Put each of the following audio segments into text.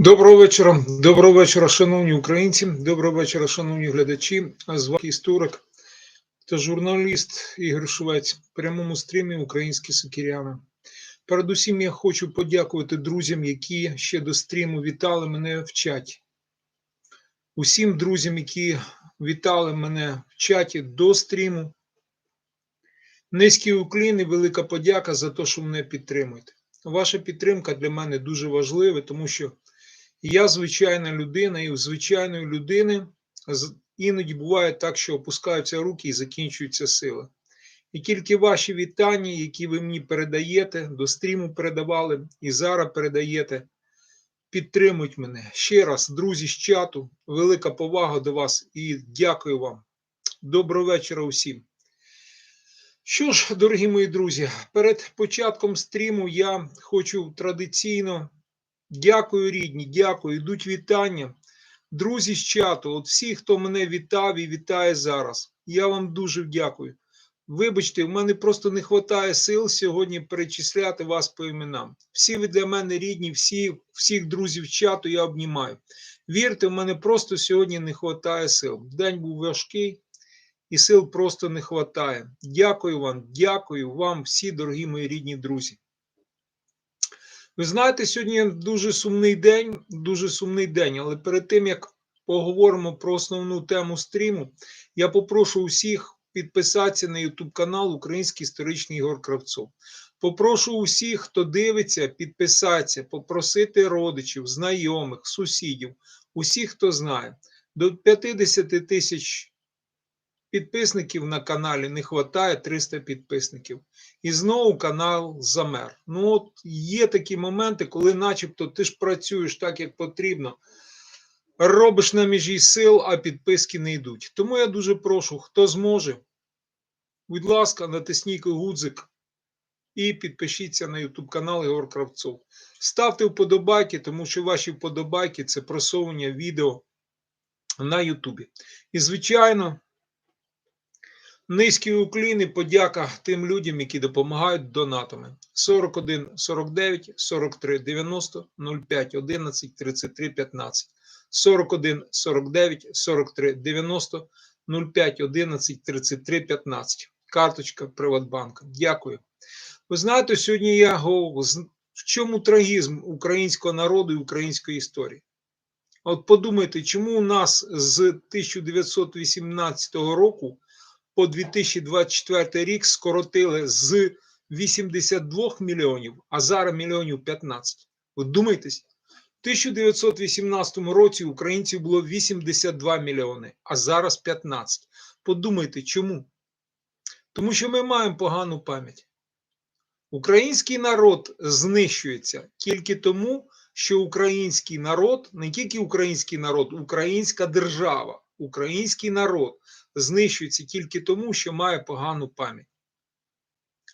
Доброго вечора, доброго вечора, шановні українці, доброго вечора, шановні глядачі. З вами історик та журналіст Ігор Швець в прямому стрімі Українські Сокіряни. Передусім, я хочу подякувати друзям, які ще до стріму вітали мене в чаті. Усім друзям, які вітали мене в чаті до стріму. Низький уклін і велика подяка за те, що мене підтримуєте. Ваша підтримка для мене дуже важлива, тому що я звичайна людина, і у звичайної людини іноді буває так, що опускаються руки і закінчуються сили. І тільки ваші вітання, які ви мені передаєте, до стріму передавали і зараз передаєте, підтримують мене. Ще раз, друзі з чату, велика повага до вас і дякую вам. Доброго вечора усім. Що ж, дорогі мої друзі, перед початком стріму я хочу традиційно Дякую, рідні, дякую. Йдуть вітання. Друзі з чату, от всі, хто мене вітав і вітає зараз. Я вам дуже дякую. Вибачте, в мене просто не вистачає сил сьогодні перечисляти вас по іменам. Всі ви для мене рідні, всі, всіх друзів чату я обнімаю. Вірте, в мене просто сьогодні не вистачає сил. День був важкий і сил просто не вистачає. Дякую вам, дякую вам, всі дорогі мої рідні друзі. Ви знаєте, сьогодні дуже сумний день, дуже сумний день, але перед тим як поговоримо про основну тему стріму, я попрошу усіх підписатися на YouTube канал Український історичний Ігор Кравцов. Попрошу усіх, хто дивиться, підписатися, попросити родичів, знайомих, сусідів, усіх, хто знає. До 50 тисяч підписників на каналі не вистачає 300 підписників. І знову канал замер. Ну, от є такі моменти, коли, начебто, ти ж працюєш так, як потрібно, робиш на межі сил, а підписки не йдуть. Тому я дуже прошу, хто зможе, будь ласка, натисніть гудзик і підпишіться на YouTube канал Ігор Кравцов. Ставте вподобайки, тому що ваші вподобайки це просування відео на Ютубі. І, звичайно, Низький уклін і подяка тим людям, які допомагають донатами. 41 49 43 90 05 11 33 15. 41 49 43 90 05 11 33 15. Карточка Приватбанка. Дякую. Ви знаєте, сьогодні я говорю, в чому трагізм українського народу і української історії. От подумайте, чому у нас з 1918 року по 2024 рік скоротили з 82 мільйонів, а зараз мільйонів 15. От думайтесь, в 1918 році українців було 82 мільйони, а зараз 15. Подумайте, чому? Тому що ми маємо погану пам'ять. Український народ знищується тільки тому, що український народ, не тільки український народ, українська держава, український народ знищується тільки тому, що має погану пам'ять.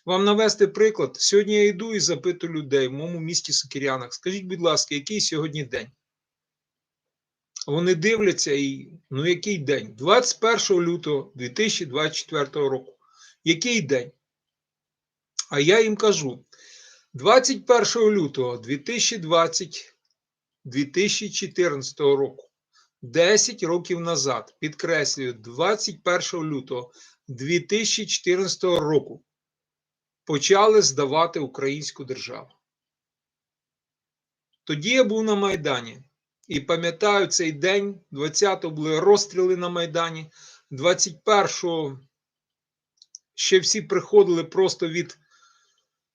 Вам навести приклад. Сьогодні я йду і запитую людей в моєму місті Сокирянах. Скажіть, будь ласка, який сьогодні день? Вони дивляться і ну який день? 21 лютого 2024 року. Який день? А я їм кажу: 21 лютого 2020 2014 року. 10 років назад, підкреслюю, 21 лютого 2014 року почали здавати українську державу. Тоді я був на Майдані і пам'ятаю цей день, 20-го були розстріли на Майдані, 21-го ще всі приходили просто від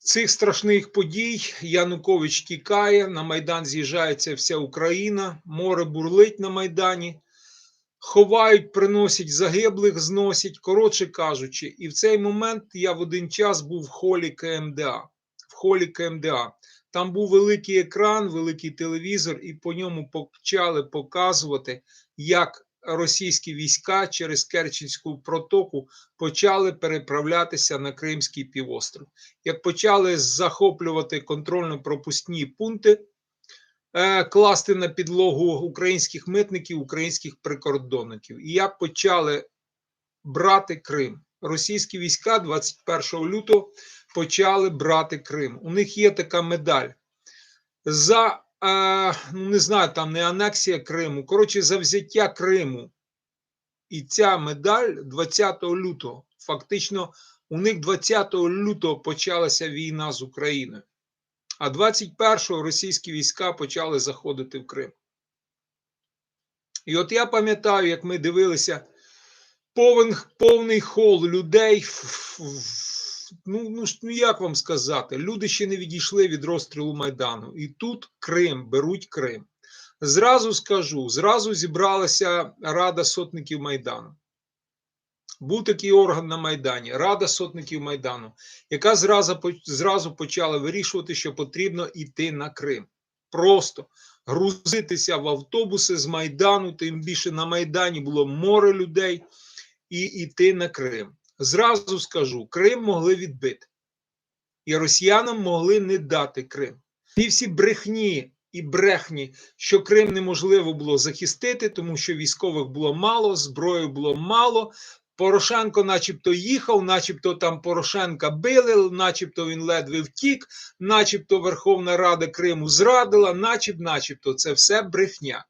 цих страшних подій. Янукович тікає, на Майдан з'їжджається вся Україна, море бурлить на Майдані, ховають, приносять загиблих, зносять. Коротше кажучи, і в цей момент я в один час був в холі КМДА. В холі КМДА. Там був великий екран, великий телевізор, і по ньому почали показувати, як російські війська через Керченську протоку почали переправлятися на Кримський півостров як почали захоплювати контрольно-пропускні пункти, е, класти на підлогу українських митників, українських прикордонників, і як почали брати Крим. Російські війська 21 лютого почали брати Крим. У них є така медаль. За е, ну не знаю, там не анексія Криму, коротше, за взяття Криму. І ця медаль 20 лютого. Фактично, у них 20 лютого почалася війна з Україною, а 21-го російські війська почали заходити в Крим. І от я пам'ятаю, як ми дивилися повен, повний хол людей. ф- ф- Ну, ну, ну як вам сказати, люди ще не відійшли від розстрілу Майдану. І тут Крим, беруть Крим. Зразу скажу, зразу зібралася Рада сотників Майдану. Був такий орган на Майдані, Рада сотників Майдану, яка зразу, зразу почала вирішувати, що потрібно йти на Крим. Просто грузитися в автобуси з Майдану, тим більше на Майдані було море людей, і йти на Крим. Зразу скажу: Крим могли відбити, і росіянам могли не дати Крим. Ті всі брехні і брехні, що Крим неможливо було захистити, тому що військових було мало, зброї було мало. Порошенко, начебто, їхав, начебто там Порошенка били, начебто він ледве втік, начебто Верховна Рада Криму зрадила, начебто, начебто, це все брехня.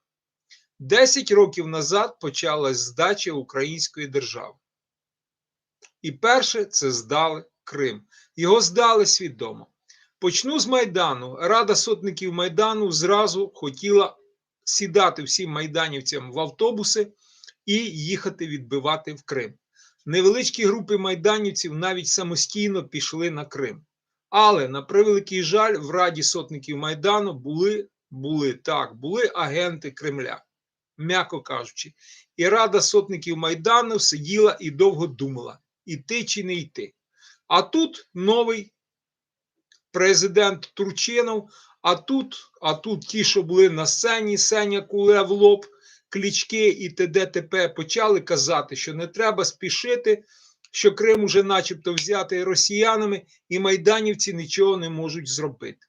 Десять років назад почалась здача української держави. І перше це здали Крим. Його здали свідомо. Почну з Майдану. Рада сотників Майдану зразу хотіла сідати всім майданівцям в автобуси і їхати відбивати в Крим. Невеличкі групи майданівців навіть самостійно пішли на Крим. Але на превеликий жаль, в Раді сотників Майдану були, були так, були агенти Кремля, м'яко кажучи. І Рада сотників Майдану сиділа і довго думала, іти чи не йти. А тут новий президент Турчинов, а тут, а тут ті, що були на сцені, Сеня Куле в лоб, клічки і т.д. т.п. почали казати, що не треба спішити, що Крим уже начебто взятий росіянами, і майданівці нічого не можуть зробити.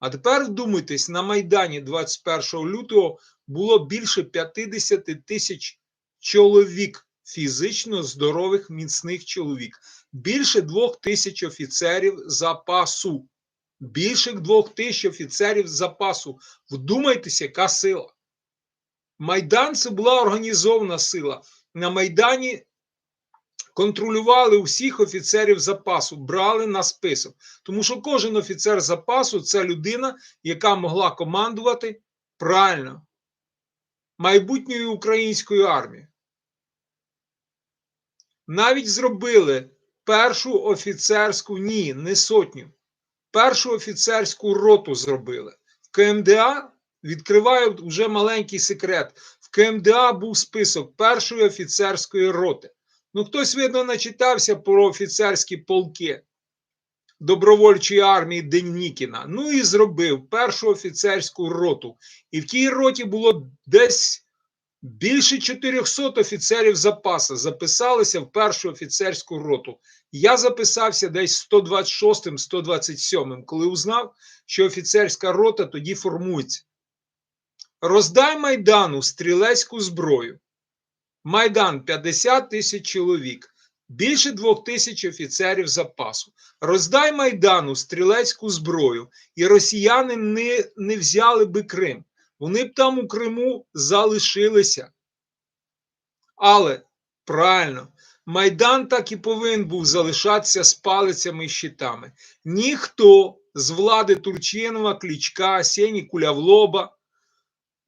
А тепер вдумайтесь, на Майдані 21 лютого було більше 50 тисяч чоловік, фізично здорових, міцних чоловік, більше двох тисяч офіцерів запасу. Більше двох тисяч офіцерів запасу. Вдумайтеся, яка сила. Майдан це була організована сила. На Майдані контролювали усіх офіцерів запасу, брали на список. Тому що кожен офіцер запасу це людина, яка могла командувати правильно майбутньою українською армією. Навіть зробили першу офіцерську, ні, не сотню, першу офіцерську роту зробили. В КМДА відкриваю вже маленький секрет. В КМДА був список першої офіцерської роти. Ну, хтось, видно, начитався про офіцерські полки добровольчої армії Денікіна. Ну і зробив першу офіцерську роту. І в тій роті було десь більше 400 офіцерів запасу записалися в першу офіцерську роту. Я записався десь 126-м, 127-м, коли узнав, що офіцерська рота тоді формується. Роздай Майдану стрілецьку зброю. Майдан 50 тисяч чоловік, більше двох тисяч офіцерів запасу. Роздай Майдану стрілецьку зброю, і росіяни не, не взяли би Крим. Вони б там у Криму залишилися. Але правильно, Майдан так і повинен був залишатися з палицями і щитами. Ніхто з влади Турчинова, Клічка, Сені Кулявлоба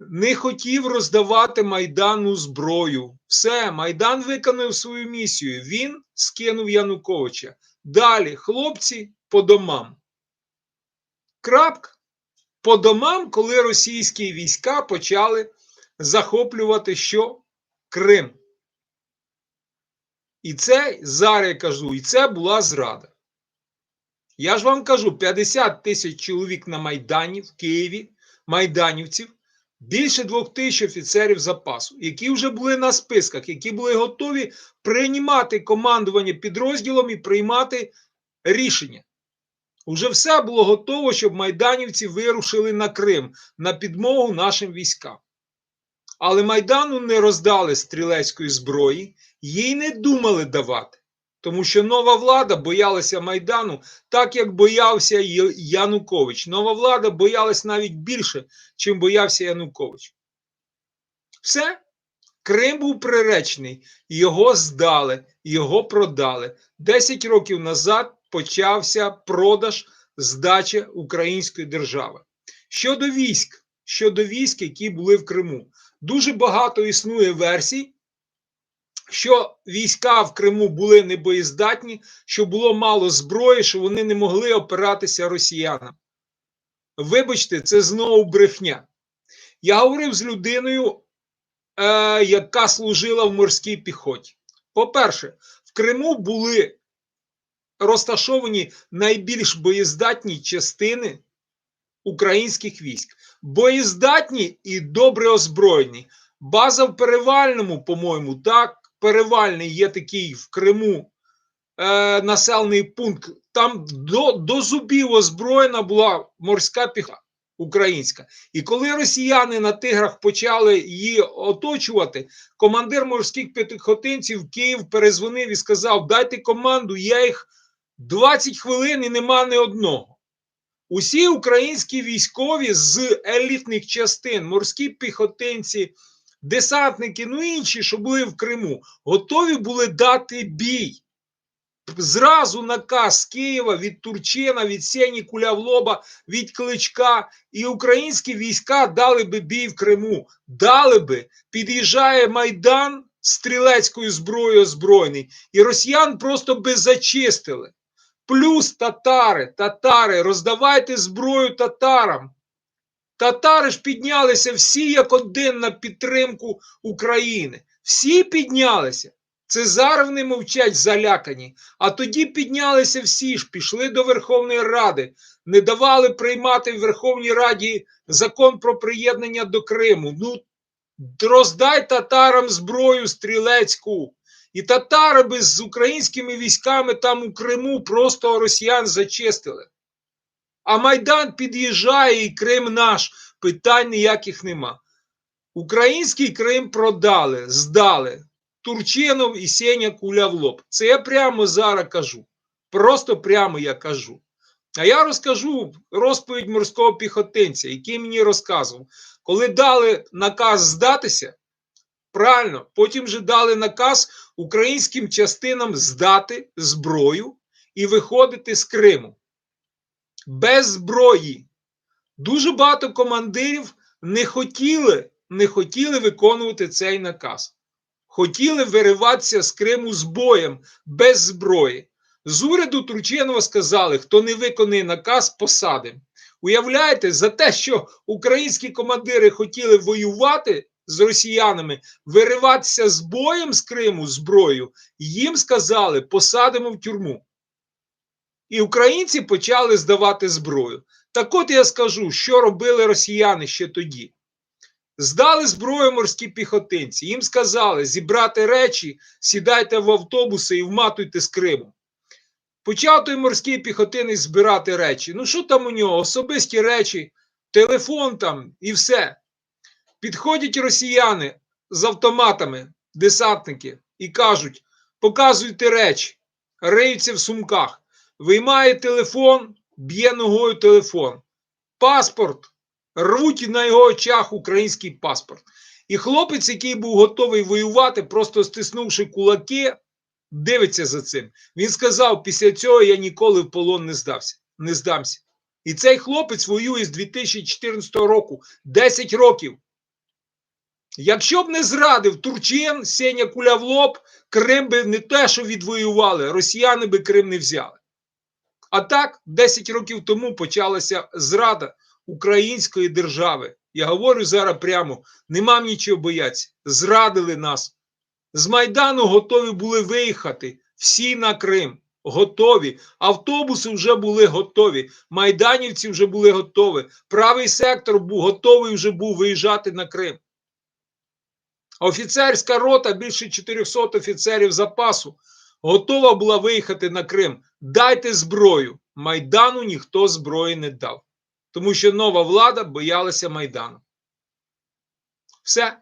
не хотів роздавати Майдану зброю. Все, Майдан виконав свою місію. Він скинув Януковича. Далі, хлопці, по домам. Крапка. По домам, коли російські війська почали захоплювати що? Крим. І це зараз я кажу, і це була зрада. Я ж вам кажу: 50 тисяч чоловік на Майдані в Києві, майданівців, більше двох тисяч офіцерів запасу, які вже були на списках, які були готові приймати командування підрозділом і приймати рішення. Уже все було готово, щоб майданівці вирушили на Крим на підмогу нашим військам. Але Майдану не роздали стрілецької зброї, їй не думали давати. Тому що нова влада боялася Майдану, так як боявся Янукович. Нова влада боялась навіть більше, чим боявся Янукович. Все. Крим був приречений, його здали, його продали. Десять років назад почався продаж здача української держави. Щодо військ, щодо військ, які були в Криму, дуже багато існує версій, що війська в Криму були небоєздатні, що було мало зброї, що вони не могли опиратися росіянам. Вибачте, це знову брехня. Я говорив з людиною, е, яка служила в морській піхоті. По-перше, в Криму були розташовані найбільш боєздатні частини українських військ. Боєздатні і добре озброєні. База в Перевальному, по-моєму, так, Перевальний є такий в Криму е, населений пункт. Там до, до зубів озброєна була морська піха українська. І коли росіяни на тиграх почали її оточувати, командир морських піхотинців Київ перезвонив і сказав: Дайте команду, я їх 20 хвилин і нема ні одного. Усі українські військові з елітних частин, морські піхотинці, десантники, ну інші, що були в Криму, готові були дати бій. Зразу наказ з Києва від Турчина, від Сені Кулявлоба, від Кличка, і українські війська дали би бій в Криму. Дали би, під'їжджає Майдан стрілецькою зброєю озброєний, і росіян просто би зачистили. Плюс татари, татари, роздавайте зброю татарам. Татари ж піднялися всі як один на підтримку України. Всі піднялися. Цезаровни мовчать залякані. А тоді піднялися всі ж, пішли до Верховної Ради, не давали приймати в Верховній Раді закон про приєднання до Криму. Ну, роздай татарам зброю стрілецьку. І татари би з українськими військами там у Криму просто росіян зачистили. А Майдан під'їжджає і Крим наш. Питань ніяких нема. Український Крим продали, здали. Турчинов і Сеня куля в лоб. Це я прямо зараз кажу. Просто прямо я кажу. А я розкажу розповідь морського піхотинця, який мені розказував, коли дали наказ здатися, правильно, потім же дали наказ українським частинам здати зброю і виходити з Криму. Без зброї. Дуже багато командирів не хотіли, не хотіли виконувати цей наказ. Хотіли вириватися з Криму з боєм, без зброї. З уряду Турчинова сказали, хто не виконує наказ, посадим. Уявляєте, за те, що українські командири хотіли воювати з росіянами, вириватися з боєм з Криму зброєю, їм сказали, посадимо в тюрму. І українці почали здавати зброю. Так от я скажу, що робили росіяни ще тоді. Здали зброю морські піхотинці. Їм сказали зібрати речі, сідайте в автобуси і вматуйте з Криму. Почав той морський піхотинець збирати речі. Ну, що там у нього? Особисті речі, телефон там і все. Підходять росіяни з автоматами, десантники, і кажуть: показуйте речі, риються в сумках, виймає телефон, б'є ногою телефон. Паспорт. Рвуть на його очах український паспорт. І хлопець, який був готовий воювати, просто стиснувши кулаки, дивиться за цим. Він сказав: після цього я ніколи в полон не здався, не здамся. І цей хлопець воює з 2014 року 10 років. Якщо б не зрадив Турчин, Сеня Куля в лоб, Крим би не те, що відвоювали, росіяни би Крим не взяли. А так, 10 років тому почалася зрада української держави. Я говорю зараз прямо: нема нічого боятися. Зрадили нас. З Майдану готові були виїхати всі на Крим. Готові. Автобуси вже були готові. Майданівці вже були готові. Правий сектор був готовий вже був виїжджати на Крим. Офіцерська рота, більше 400 офіцерів запасу, готова була виїхати на Крим. Дайте зброю. Майдану ніхто зброї не дав. Тому що нова влада боялася Майдану. Все.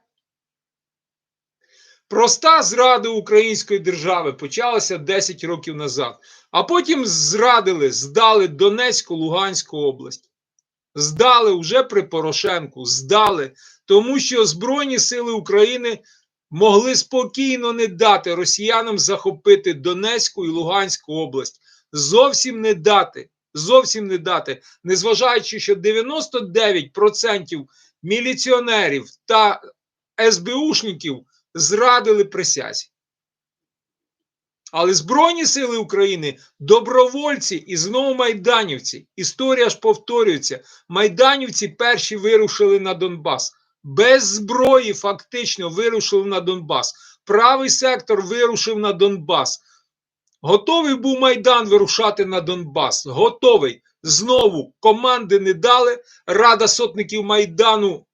Проста зрада української держави почалася 10 років назад, а потім зрадили, здали Донецьку, Луганську область. Здали вже при Порошенку, здали, тому що Збройні сили України могли спокійно не дати росіянам захопити Донецьку і Луганську область. Зовсім не дати. Зовсім не дати, незважаючи, що 99% міліціонерів та СБУшників зрадили присязі. Але Збройні сили України добровольці і знову майданівці. Історія ж повторюється. Майданівці перші вирушили на Донбас. Без зброї фактично вирушили на Донбас. Правий сектор вирушив на Донбас. Готовий був Майдан вирушати на Донбас. Готовий. Знову команди не дали. Рада сотників Майдану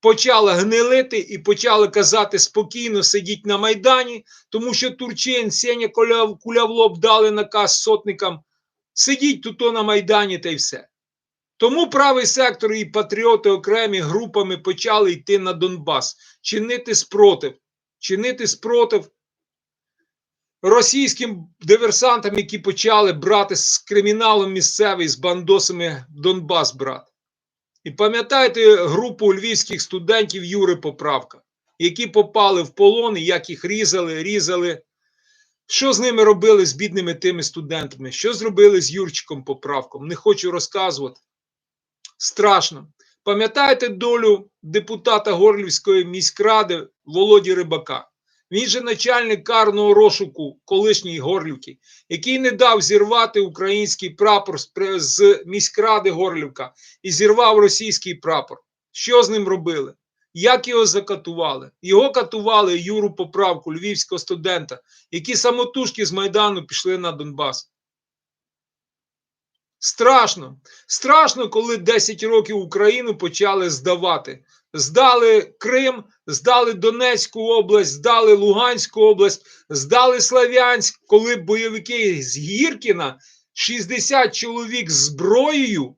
почала гнилити і почали казати спокійно сидіть на Майдані, тому що Турчин, Сеня Кулявлоб дали наказ сотникам. Сидіть тут на Майдані та й все. Тому правий сектор і патріоти окремі групами почали йти на Донбас, чинити спротив, чинити спротив російським диверсантам, які почали брати з криміналом місцевий, з бандосами Донбас брати. І пам'ятаєте групу львівських студентів Юри Поправка, які попали в полон, як їх різали, різали. Що з ними робили з бідними тими студентами? Що зробили з Юрчиком Поправком? Не хочу розказувати. Страшно. Пам'ятаєте долю депутата Горлівської міськради Володі Рибака? Він же начальник карного розшуку колишньої Горлівки, який не дав зірвати український прапор з міськради Горлівка і зірвав російський прапор. Що з ним робили? Як його закатували? Його катували Юру Поправку, львівського студента, які самотужки з Майдану пішли на Донбас. Страшно. Страшно, коли 10 років Україну почали здавати. Здали Крим, здали Донецьку область, здали Луганську область, здали Слав'янськ, коли бойовики з Гіркіна 60 чоловік зброєю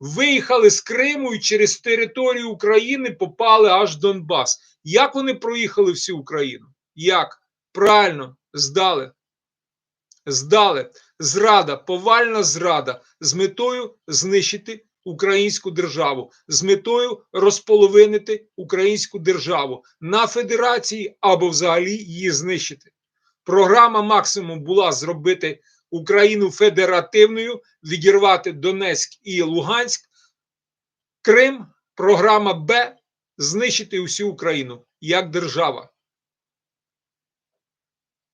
виїхали з Криму і через територію України попали аж Донбас. Як вони проїхали всю Україну? Як? Правильно, здали. Здали. Зрада, повальна зрада з метою знищити українську державу, з метою розполовинити українську державу на федерації або взагалі її знищити. Програма максимум була зробити Україну федеративною, відірвати Донецьк і Луганськ, Крим, програма Б знищити усю Україну як держава.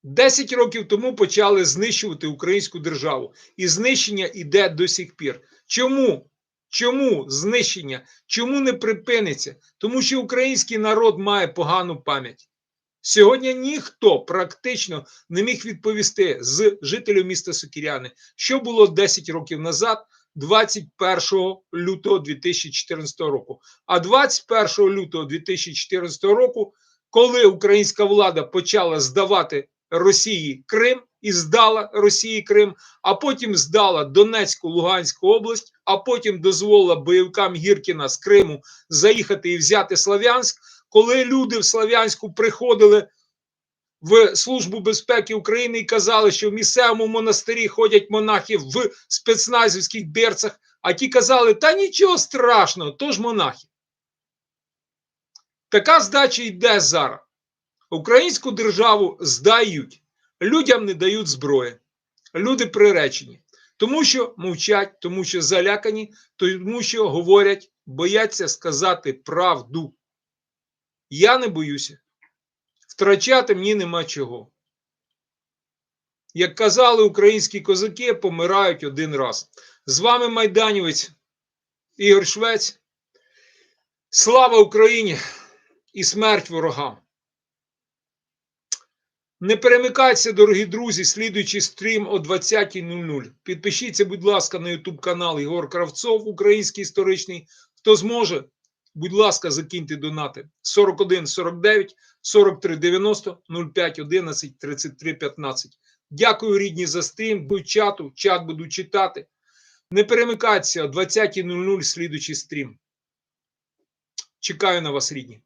Десять років тому почали знищувати українську державу, і знищення йде до сих пір. Чому? Чому знищення? Чому не припиниться? Тому що український народ має погану пам'ять. Сьогодні ніхто практично не міг відповісти з жителів міста Сокіряни, що було 10 років назад, 21 лютого 2014 року. А 21 лютого 2014 року, коли українська влада почала здавати Росії Крим і здала Росії Крим, а потім здала Донецьку Луганську область, а потім дозволила бойовикам Гіркіна з Криму заїхати і взяти Слов'янськ. Коли люди в Слов'янську приходили в Службу безпеки України і казали, що в місцевому монастирі ходять монахи в спецназівських берцах, а ті казали, та нічого страшного, то ж монахи. Така здача йде зараз. Українську державу здають, людям не дають зброї. Люди приречені, тому що мовчать, тому що залякані, тому що говорять, бояться сказати правду. Я не боюся. Втрачати мені нема чого. Як казали українські козаки, помирають один раз. З вами майданівець Ігор Швець. Слава Україні і смерть ворогам! Не перемикайтеся, дорогі друзі, слідуючий стрім о 20.00. Підпишіться, будь ласка, на YouTube канал Ігор Кравцов, український історичний. Хто зможе, будь ласка, закиньте донати 41 49 43 90 05 11 33 15. Дякую, рідні, за стрім. Будь чату, чат буду читати. Не перемикайтеся о 20.00 слідуючий стрім. Чекаю на вас, рідні.